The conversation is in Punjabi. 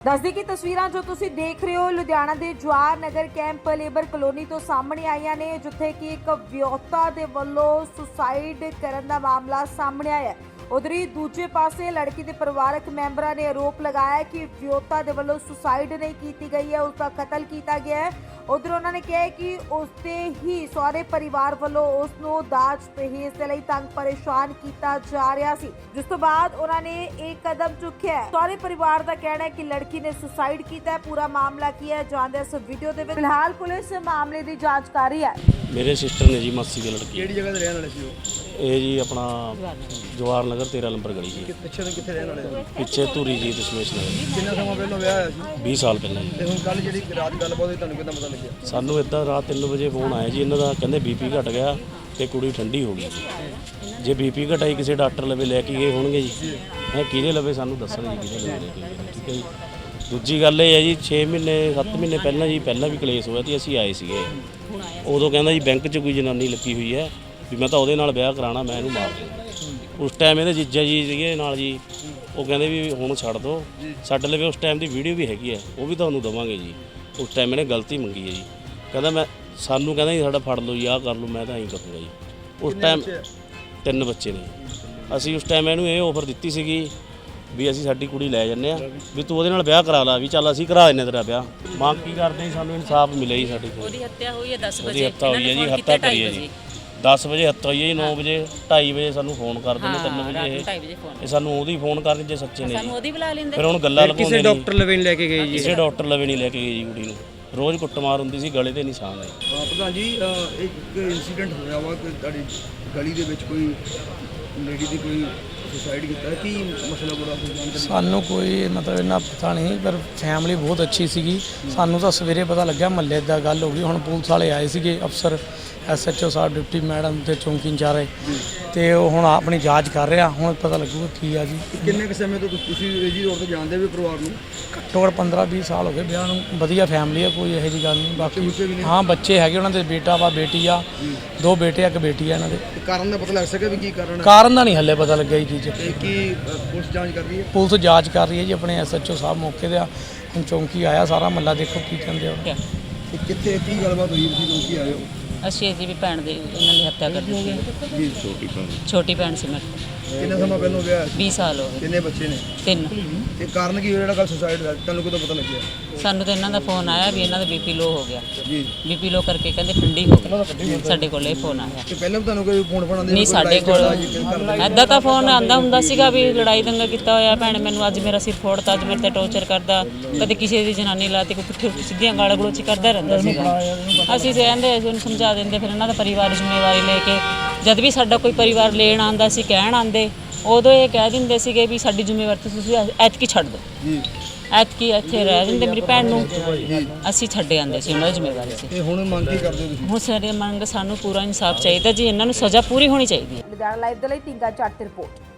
ਦੱਸਦੀ ਕਿ ਤਸਵੀਰਾਂ ਜੋ ਤੁਸੀਂ ਦੇਖ ਰਹੇ ਹੋ, ਲੁਧਿਆਣਾ ਦੇ Jawahar Nagar camp labour colony ਤੋਂ ਸਾਹਮਣੇ ਆਈਆਂ ਨੇ, ਜਿੱਥੇ ਕਿ ਇੱਕ ਵਿਅਕਤਾ ਦੇ ਵੱਲੋਂ ਸੁਸਾਈਡ ਕਰਨ ਦਾ ਮਾਮਲਾ ਸਾਹਮਣੇ ਆਇਆ ਹੈ ਉਧਰੀ ਦੂਜੇ ਪਾਸੇ ਲੜਕੀ ਦੇ ਪਰਿਵਾਰਕ ਮੈਂਬਰਾਂ ਨੇ ਆਰੋਪ ਲਗਾਇਆ ਹੈ ਕਿ ਵਿਅਕਤਾ ਦੇ ਵੱਲੋਂ ਸੁਸਾਈਡ ਨਹੀਂ ਕੀਤੀ ਗਈ ਹੈ ਉਸ ਦਾ ਕਤਲ ਕੀਤਾ ਗਿਆ ਹੈ। ਉਧਰ ਉਹਨਾਂ ਨੇ ਕਿਹਾ ਹੈ ਕਿ ਉਸ ਹੀ ਸਹੁਰੇ ਪਰਿਵਾਰ ਵੱਲੋਂ ਉਸ ਨੂੰ ਦਾਜ ਦਹੇਜ ਦੇ ਲਈ ਤੰਗ ਪਰੇਸ਼ਾਨ ਕੀਤਾ ਜਾ ਰਿਹਾ ਸੀ। ਜਿਸ ਤੋਂ ਬਾਅਦ ਉਹਨਾਂ ਨੇ ਇਹ ਕਦਮ ਚੁੱਕਿਆ ਹੈ। ਸਹੁਰੇ ਪਰਿਵਾਰ ਦਾ ਕਹਿਣਾ ਹੈ ਕਿ ਲੜਕੀ ਨੇ ਸੁਸਾਈਡ ਕੀਤਾ ਹੈ ਪੂਰਾ ਮਾਮਲਾ ਕੀ ਹੈ ਜਾਣਦੇ ਇਸ ਵੀਡੀਓ ਦੇ ਵਿੱਚ। ਫਿਲਹਾਲ ਪੁਲਿਸ ਮਾਮਲੇ ਦੀ ਜਾਂਚ ਕਰ ਰਹੀ ਹੈ। ਮੇਰੇ ਸਿਸਟਰ ਨੇ ਜੀ ਮਾਸੀ ਦੀ ਲੜਕੀ। ਕਿਹੜੀ ਜਗ੍ਹਾ ਤੇ ਰਹਿਣ ਵਾਲੇ ਸੀ ਉਹ? ਇਹ ਜੀ ਆਪਣਾ ਜਵਾਹਰ ਨਗਰ 13 ਨੰਬਰ ਗਲੀ ਜੀ। ਪਿੱਛੇ ਤੋਂ ਕਿੱਥੇ ਰਹਿਣ ਵਾਲੇ ਸੀ ਪਿੱਛੇ ਧੂਰੀ ਜੀ ਦਸ਼ਮੇਸ਼ ਨਗਰ। ਕਿੰਨਾ ਸਮਾਂ ਪਹਿਲਾਂ ਵਿਆਹ ਹੋਇਆ ਸੀ? 20 ਸਾਲ ਪਹਿਲਾਂ ਜੀ। ਤੇ ਹੁਣ ਕੱਲ ਜਿਹੜੀ ਰਾਤ ਗੱਲਬਾਤ ਹੋਈ ਤੁਹਾਨੂੰ ਕਿੱਦਾਂ ਪਤਾ ਲੱਗਿਆ? ਸਾਨੂੰ ਇੱਦਾਂ ਰਾਤ 3 ਵਜੇ ਫੋਨ ਆਇਆ ਜੀ ਇਹਨਾਂ ਦਾ ਕਹਿੰਦੇ ਬੀਪੀ ਘਟ ਗਿਆ ਤੇ ਕੁੜੀ ਠੰਡੀ ਹੋ ਗਈ ਜੀ। ਜੇ ਬੀਪੀ ਘਟਾਈ ਕਿਸੇ ਡਾਕਟਰ ਲਵੇ ਲੈ ਕੇ ਗਏ ਹੋਣਗੇ ਜੀ। ਹੈ ਕਿਹਦੇ ਲਵੇ ਸਾਨੂੰ ਦੱਸਣ ਜੀ ਕਿਹਦੇ ਲਵੇ ਲੈ ਕੇ ਗਏ ਠੀਕ ਹੈ ਜੀ। ਦੂਜੀ ਗੱਲ ਇਹ ਹੈ ਜੀ 6 ਮਹੀਨੇ 7 ਮਹੀਨੇ ਪਹਿਲਾਂ ਜੀ ਪਹਿਲਾਂ ਵੀ ਕਲੇਸ਼ ਹੋਇਆ ਤੇ ਅਸੀਂ ਆਏ ਸੀਗੇ। ਉਦੋਂ ਕਹਿੰਦਾ ਜੀ ਬੈਂਕ 'ਚ ਕੋਈ ਜਨਾਨੀ ਲੱਗੀ ਹੋਈ ਹੈ। ਵੀ ਮੈਂ ਤਾਂ ਉਹਦੇ ਨਾਲ ਵਿਆਹ ਕਰਾਣਾ ਮੈਂ ਇਹਨੂੰ ਮਾਰ ਦੇਣਾ। ਉਸ ਟਾਈਮ ਇਹਦੇ ਜੀਜਾ ਜੀ ਸੀਗੇ ਨਾਲ ਜੀ ਉਹ ਕਹਿੰਦੇ ਵੀ ਹੁਣ ਛੱਡ ਦੋ। ਸਾਡੇ ਲਵੇ ਉਸ ਟਾਈਮ ਦੀ ਵੀਡੀਓ ਵੀ ਹੈਗੀ ਹੈ ਉਹ ਵੀ ਤੁਹਾਨੂੰ ਦਵਾਂਗੇ ਜੀ। ਉਸ ਟਾਈਮ ਇਹਨੇ ਗਲਤੀ ਮੰਗੀ ਹੈ ਜੀ। ਕਹਿੰਦਾ ਮੈਂ ਸਾਨੂੰ ਕਹਿੰਦਾ ਜੀ ਸਾਡਾ ਫੜ ਲਓ ਜੀ ਆਹ ਕਰ ਲਓ ਮੈਂ ਤਾਂ ਐਂ ਕਰੂੰਗਾ ਜੀ। ਉਸ ਟਾਈਮ ਤਿੰਨ ਬੱਚੇ ਨੇ। ਅਸੀਂ ਉਸ ਟਾਈਮ ਇਹਨੂੰ ਇਹ ਆਫਰ ਦਿੱਤੀ ਸੀਗੀ ਵੀ ਅਸੀਂ ਸਾਡੀ ਕੁੜੀ ਲੈ ਜੰਨੇ ਆ ਵੀ ਤੂੰ ਉਹਦੇ ਨਾਲ ਵਿਆਹ ਕਰਾ ਲਾ ਵੀ ਚੱਲ ਅਸੀਂ ਕਰਾ ਦਿੰਨੇ ਤੇਰਾ ਵਿਆਹ। ਮੰਗ ਕੀ ਕਰਦੇ ਸਾਨੂੰ ਇਨਸਾਫ ਮਿਲੇ ਜੀ ਸਾਡੀ ਕੁੜੀ। ਉਹਦੀ ਹੱਤਿਆ ਹੋਈ ਹੈ 10 ਉਹਦੀ ਵਜੇ। ਹੱਤਾ ਹੋਈ ਹੈ ਜੀ ਇਹਨਾਂ ਨੇ ਹੱਤਾ ਫੋਨ ਕਰੀ ਹੈ ਜੀ। 10 ਵਜੇ ਹੱਤਾ ਹੋਈ ਹੈ ਜੀ 9 ਵਜੇ 2:30 ਵਜੇ ਸਾਨੂੰ ਫੋਨ ਕਰਦੇ ਨੇ 3 ਹਾਂ ਰਾਤ ਵਜੇ ਇਹ। 2:30 ਵਜੇ ਫੋਨ। ਇਹ ਸਾਨੂੰ ਉਹਦੀ ਫੋਨ ਕਰਨ ਜੇ ਸੱਚੇ ਨੇ ਸਾਨੂੰ ਉਹਦੀ ਬੁਲਾ ਲੈਂਦੇ। ਫਿਰ ਹੁਣ ਗੱਲਾਂ ਲਗਾਉਂਦੇ ਨੇ ਡਾਕਟਰ ਲਵੇ ਨਹੀਂ ਲੈ ਕੇ ਗਏ ਜੀ। ਕਿਸੇ ਡਾਕਟਰ ਲਵੇ ਨਹੀਂ ਲੈ ਕੇ ਗਏ ਜੀ ਕੁੜੀ ਨੂੰ। ਰੋਜ਼ ਕੁੱਟਮਾਰ ਹੁੰਦੀ ਸੀ ਗਲੇ ਤੇ ਨਿਸ਼ਾਨ ਅਹ ਪ੍ਰਧਾਨ ਜੀ ਇੱਕ ਇਨਸੀਡੈਂਟ ਹੋਇਆ ਵਾ ਕਿ ਤੁਹਾਡੀ ਗਲੀ ਦੇ ਵਿੱਚ ਕੋਈ ਲੇਡੀ ਦੀ ਕੋਈ ਸੁਸਾਈਡ ਕੀਤਾ? ਕੀ ਮਸਲਾ ਬੜਾ ਕੋਈ ਜਾਣਕਾਰੀ ਸਾਨੂੰ ਕੋਈ ਮਤਲਬ ਇੰਨਾ ਪਤਾ ਨਹੀਂ ਪਰ ਫੈਮਿਲੀ ਬਹੁਤ ਅੱਛੀ ਸੀਗੀ। ਸਾਨੂੰ ਤਾਂ ਸਵੇਰੇ ਪਤਾ ਲੱਗਿਆ ਮਹੱਲੇ ਦਾ ਗੱਲ ਹੋ ਗਈ। ਹੁਣ ਪੁਲਿਸ ਵਾਲੇ ਆਏ ਸੀਗੇ ਅਫਸਰ ਐਸਐਚਓ ਸਾਹਿਬ ਡਿਪਟੀ ਮੈਡਮ ਤੇ ਚੌਂਕੀ ਇੰਚਾਰਜ। ਤੇ ਉਹ ਹੁਣ ਆਪਣੀ ਜਾਂਚ ਕਰ ਰਿਹਾ। ਹੁਣ ਪਤਾ ਲੱਗੂਗਾ ਕੀ ਆ ਜੀ। ਕਿੰਨੇ ਕੁ ਸਮੇਂ ਤੋਂ ਤੁ- ਤੁਸੀਂ ਰੇਜੀ ਰੋਡ ਤੇ ਜਾਣਦੇ ਵੀ ਪਰਿਵਾਰ ਨੂੰ? ਘੱਟੋ ਘੱਟ 15 20 ਸਾਲ ਹੋ ਗਏ। ਵਿਆਹ ਨੂੰ ਵਧੀਆ ਫੈਮਿਲੀ ਆ ਕੋਈ ਇਹੋ ਜੀ ਗੱਲ ਨਹੀਂ। ਬਾਕੀ ਬੱਚੇ ਵੀ ਨੇ? ਹਾਂ ਬੱਚੇ ਹੈਗੇ ਉਹਨਾਂ ਦੇ। ਬੇਟਾ ਵਾ ਬੇਟੀ ਆ। ਦੋ ਬੇਟੇ ਆ ਇੱਕ ਬੇਟੀ ਆ ਇਹਨਾਂ ਦੇ। ਤੇ ਕਾਰਨ ਦਾ ਪਤਾ ਲੱਗ ਸਕਿਆ ਵੀ ਕੀ ਕਾਰਨ ਕਾਰਨ ਦਾ ਨਹੀਂ ਹੱਲੇ ਪਤਾ ਲੱਗਿਆ ਜੀ। ਚੀਜ਼ ਤੇ ਕੀ ਪੁਲਿਸ ਜਾਂਚ ਕਰ ਰਹੀ ਹੈ? ਪੁਲਿਸ ਜਾਂਚ ਕਰ ਰਹੀ ਹੈ ਜੀ ਆਪਣੇ ਐਸਐਚਓ ਸਾਹਿਬ ਮੌਕੇ ਤੇ ਆ। ਹੁਣ ਚੌਂਕੀ ਆਇਆ ਸਾਰਾ ਮਹੱਲਾ ਦੇਖੋ ਕੀ ਕਹਿੰਦੇ ਆ। ਤੇ ਕਿੱਥੇ ਕੀ ਗੱਲਬਾਤ ਹੋਈ? ਤੁਸੀਂ ਜਦੋਂ ਕੀ ਆਏ ਹੋ? ਅਸੀਂ ਜੀ ਵੀ ਭੈਣ ਦੇ ਇਹਨਾਂ ਦੀ ਹੱਤਿਆ ਕਰ ਦਿੱਤੀ ਜੀ ਛੋਟੀ ਭੈਣ। ਸੀ ਮੇਰੀ। ਕਿੰਨਾ ਸਮਾਂ ਪਹਿਲਾਂ ਵਿਆਹ ਹੋਇਆ ਸੀ? 20 ਸਾਲ ਹੋ ਗਏ। ਕਿੰਨੇ ਬੱਚੇ ਨੇ? ਤਿੰਨ। ਤੇ ਕਾਰਨ ਕੀ ਹੋਇਆ ਜਿਹੜਾ ਕੱਲ ਸੁਸਾਈਡ ਦਾ ਤੁਹਾਨੂੰ ਕਿਦੋਂ ਪਤਾ ਲੱਗਿਆ? ਸਾਨੂੰ ਤਾਂ ਇਹਨਾਂ ਦਾ ਫੋਨ ਆਇਆ ਵੀ ਇਹਨਾਂ ਦਾ ਬੀਪੀ ਲੋ ਹੋ ਗਿਆ। ਜੀ। ਬੀਪੀ ਲੋ ਕਰਕੇ ਕਹਿੰਦੇ ਠੰਡੀ ਹੋ ਗਈ। ਸਾਡੇ ਕੋਲ ਇਹ ਫੋਨ ਆਇਆ। ਤੇ ਪਹਿਲਾਂ ਵੀ ਤੁਹਾਨੂੰ ਕੋਈ ਫੋਨ ਫੋਨ ਆਉਂਦੇ ਨਹੀਂ ਸਾਡੇ ਕੋਲ ਐਦਾਂ ਤਾਂ ਫੋਨ ਆਂਦਾ ਹੁੰਦਾ ਸੀਗਾ ਵੀ ਲੜਾਈ ਦੰਗਾ ਕੀਤਾ ਹੋਇਆ ਭੈਣ ਮੈਨੂੰ ਅੱਜ ਮੇਰਾ ਸਿਰ ਫੋੜਤਾ ਅੱਜ ਮੇਰੇ ਤੇ ਟੌਰਚਰ ਕਰਦਾ। ਕਦੇ ਕਿਸੇ ਦੀ ਜਨਾਨੀ ਲਾਤੀ ਕੋਈ ਪੁੱਠੇ ਸਿੱਧੀਆਂ ਗਾਲਾਂ ਗਲੋਚੀ ਕਰਦਾ ਰਹਿੰਦਾ ਸੀਗਾ। ਅਸੀਂ ਕਹਿੰਦੇ ਅਸੀਂ ਉਹਨੂੰ ਸਮਝਾ ਦਿੰਦੇ ਫਿਰ ਇਹਨਾਂ ਦਾ ਪਰਿਵਾਰ ਜ਼ਿੰਮੇਵਾਰੀ ਲੈ ਕੇ ਜਦ ਵੀ ਸਾਡਾ ਕੋਈ ਪਰਿਵਾਰ ਲੈਣ ਆਂਦਾ ਸੀ ਕਹਿਣ ਆਂਦੇ ਉਦੋਂ ਇਹ ਕਹਿ ਦਿੰਦੇ ਸੀਗੇ ਵੀ ਸਾਡੀ ਜ਼ਿੰਮੇਵਾਰੀ ਤੁਸੀਂ ਐਤਕੀ ਛੱਡ ਦਿਓ। ਜੀ। ਐਤਕੀ ਇੱਥੇ ਰਹਿ ਜਾਂਦੇ ਮੇਰੀ ਭੈਣ ਨੂੰ ਅਸੀਂ ਛੱਡੇ ਆਂਦੇ ਸੀ ਉਹਨਾਂ ਦੀ ਜ਼ਿੰਮੇਵਾਰੀ ਸੀ। ਤੇ ਹੁਣ ਮੰਗ ਕੀ ਕਰਦੇ ਹੋ ਤੁਸੀਂ? ਹੁਣ ਸਾਡੇ ਮੰਗ ਸਾਨੂੰ ਪੂਰਾ ਇਨਸਾਫ ਚਾਹੀਦਾ ਜੀ ਇਹਨਾਂ ਨੂੰ ਸਜ਼ਾ ਪੂਰੀ ਹੋਣੀ ਚਾਹੀਦੀ ਹੈ। ਲੁਧਿਆਣਾ ਲਾਈਵ ਦੇ ਲਈ ਟਿੰਗਾ ਚੱਟ ਰਿਪੋਰਟ।